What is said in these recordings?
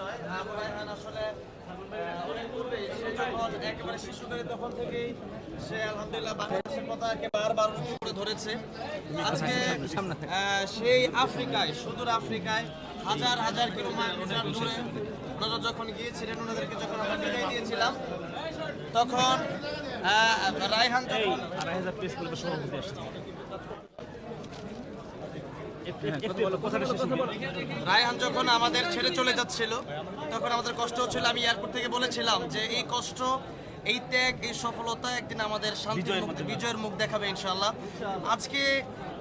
আসলে সে যখন একেবারে শিশুদের তখন থেকেই সে আলহামদুলিল্লাহ বারবার করে ধরেছে। আজকে সেই আফ্রিকায়, সুদূর আফ্রিকায় হাজার হাজার কিলোমিটার দূরে, ওনারা যখন গিয়েছিলেন, ওনাদেরকে যখন আমরা বিদায় দিয়েছিলাম, তখন রায়হান আড়াই হাজার পেজ করবে সভাপতি আসছে একটু- একটু কথাটা শেষ করি। রায়হান যখন আমাদের ছেড়ে চলে যাচ্ছিল তখন আমাদের কষ্ট হচ্ছিল। আমি এয়ারপোর্ট থেকে বলেছিলাম যে এই কষ্ট এই ত্যাগ এই সফলতা একদিন আমাদের মুখ বিজয়ের মুখ দেখাবে ইনশাল্লাহ আজকে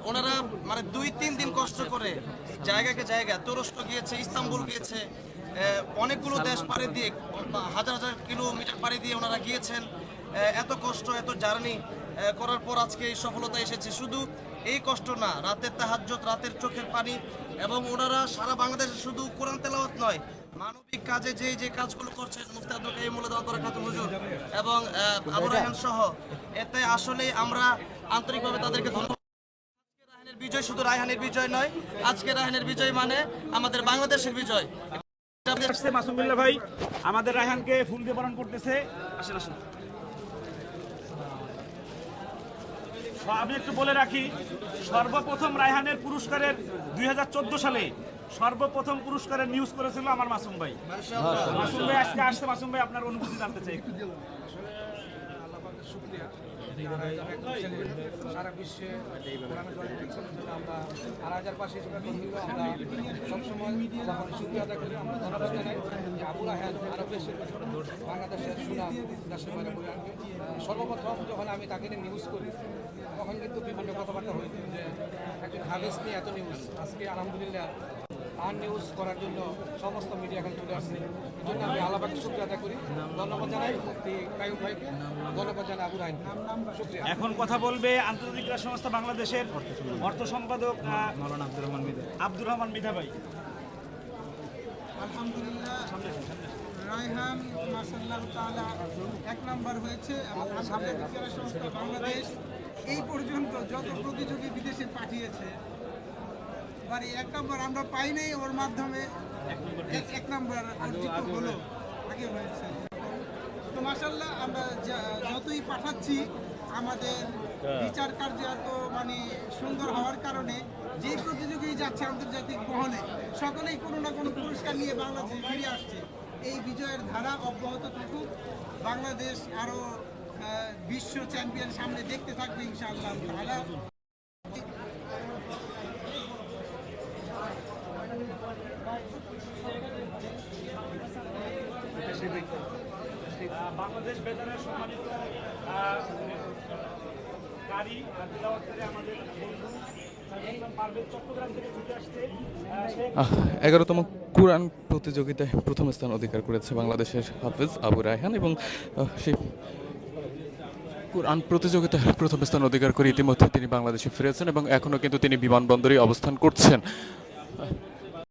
ওনারা মানে দুই তিন দিন কষ্ট করে জায়গাকে জায়গা তুরস্ক গিয়েছে ইস্তাম্বুল গিয়েছে অনেকগুলো দেশ পাড়ি দিয়ে হাজার হাজার কিলোমিটার পাড়ি দিয়ে ওনারা গিয়েছেন। এত কষ্ট এত জার্নি করার পর আজকে এই সফলতা এসেছে। শুধু এই কষ্ট না রাতের তাহাজ্জত রাতের চোখের পানি এবং ওনারা সারা বাংলাদেশে শুধু কোরআন তেলাওয়াত নয় মানবিক কাজে যে যে কাজগুলো করছেন মুফতি আব্দুল খাতুন হুজুর এবং আবু রায়হান সহ এতে আসলে আমরা আন্তরিকভাবে তাদেরকে ধন্যবাদ। বিজয় শুধু রায়হানের বিজয় নয় আজকে রায়হানের বিজয় মানে আমাদের বাংলাদেশের বিজয়। এটা আমাদের আসছে মাসুম বিল্লাহ ভাই আমাদের রায়হানকে ফুল দিয়ে বরণ করতেছে। আসেন আসেন। আমি একটু বলে রাখি সর্বপ্রথম রায়হানের পুরস্কারের দুই হাজার চোদ্দ সালে সর্বপ্রথম পুরস্কারের নিউজ করেছিল আমার মাসুম ভাই। মাসুম ভাই আজকে আসছে মাসুম ভাই আপনার অনুভূতি জানতে চাই। সারা বিশ্বে কোরআনের জন্য আমরা আড়াই হাজার পাশে আমরা সবসময় যখন সুবিধা আদায় করি আমরা ধন্যবাদ জানাই যে আবু রাহান আরও বেশি বাংলাদেশের সুনাম দেশের বাইরে বলে আনবে। সর্বপ্রথম যখন আমি তাকে নিয়ে নিউজ করি তখন কিন্তু বিভিন্ন কথাবার্তা হয়েছে যে একজন হাফেজ নিয়ে এত নিউজ আজকে আলহামদুলিল্লাহ। আর নিউজ করার জন্য সমস্ত মিডিয়া এখানে চলে আসছে। এই জন্য আমি আলাপাকে শুক্রিয়া আদায় করি। ধন্যবাদ জানাই মুক্তি কায়ুম ভাইকে। ধন্যবাদ জানাই আবু রাহানকে শুক্রিয়া। এখন কথা বলবে আন্তর্জাতিক ক্রীড়া সংস্থা বাংলাদেশের অর্থ সম্পাদক আহ, আব্দুর রহমান মিধা। আব্দুর রহমান মিধা ভাই। আলহামদুলিল্লাহ। রায়হান মাসাল্লাহ তাআলা এক নাম্বার হয়েছে এবং আন্তর্জাতিক ক্রীড়া সংস্থা বাংলাদেশ এই পর্যন্ত যত প্রতিযোগী বিদেশে পাঠিয়েছে মানে এক নম্বর আমরা পাই নাই ওর মাধ্যমে। এক- এক নম্বর অর্জিত হলো। আগে হয়েছে। তো মাসাল্লাহ আমরা যতই পাঠাচ্ছি আমাদের বিচার কার্য এত মানে সুন্দর হওয়ার কারণে যে প্রতিযোগী যাচ্ছে আন্তর্জাতিক মহলে সকলেই কোনো না কোনো পুরস্কার নিয়ে বাংলাদেশে ফিরে আসছে। এই বিজয়ের ধারা অব্যাহত থাকুক। বাংলাদেশ আরও বিশ্ব চ্যাম্পিয়ন সামনে দেখতে থাকবে ইনশাআল্লাহ বাংলাদেশ বেতারের সম্মানিত আর আমাদের এগারোতম কোরআন প্রতিযোগিতায় প্রথম স্থান অধিকার করেছে বাংলাদেশের হাফেজ আবু রায়হান এবং সেই কোরআন প্রতিযোগিতায় প্রথম স্থান অধিকার করে ইতিমধ্যে তিনি বাংলাদেশে ফিরেছেন এবং এখনও কিন্তু তিনি বিমানবন্দরে অবস্থান করছেন।